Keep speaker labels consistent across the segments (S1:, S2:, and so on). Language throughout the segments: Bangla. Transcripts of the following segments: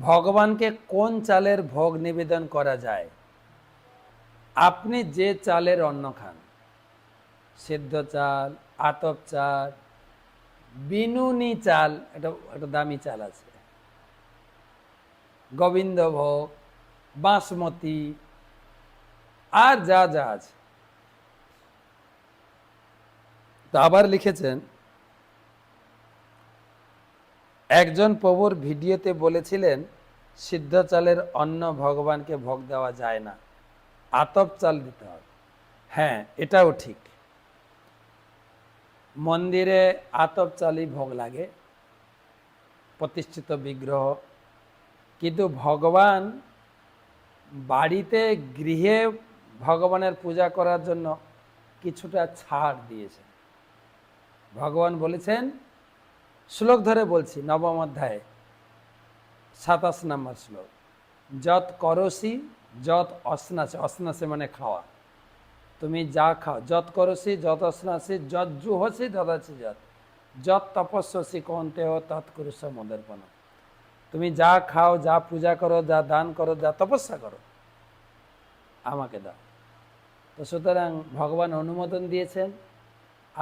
S1: ভগবানকে কোন চালের ভোগ নিবেদন করা যায়? আপনি যে চালের অন্ন খান, সিদ্ধ চাল, আতপ চাল, বিনুনি চাল, এটা একটা দামি চাল আছে। গোবিন্দভোগ, বাসমতি, আর যা যা আছে। তো আবার লিখেছেন একজন প্রভুর ভিডিওতে বলেছিলেন সিদ্ধ চালের অন্ন ভগবানকে ভোগ দেওয়া যায় না, আতপ চাল দিতে হবে। হ্যাঁ এটাও ঠিক। মন্দিরে আতপ চালই ভোগ লাগে, প্রতিষ্ঠিত বিগ্রহ। কিন্তু ভগবান বাড়িতে গৃহে ভগবানের পূজা করার জন্য কিছুটা ছাড় দিয়েছেন। ভগবান বলেছেন শ্লোক ধরে বলছি, নবম অধ্যায়ে, সাতাশ নম্বর শ্লোক। যত করসি, যত অসনাসে অসনাসে মানে খাওয়া। তুমি যা খাও, যত করসি, যত অসনাসি, যত জুহসি দদাসি যত। যত তপস্যসি হো তৎ কুরুষ মদর্পণ। তুমি যা খাও, যা পূজা করো, যা দান করো, যা তপস্যা করো, আমাকে দাও। তো সুতরাং ভগবান অনুমোদন দিয়েছেন,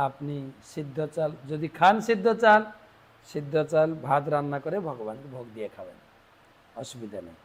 S1: আপনি সিদ্ধ চাল, যদি খান সিদ্ধ চাল সিদ্ধ চাল ভাত রান্না করে ভগবানকে ভোগ দিয়ে খাবেন। অসুবিধা নেই।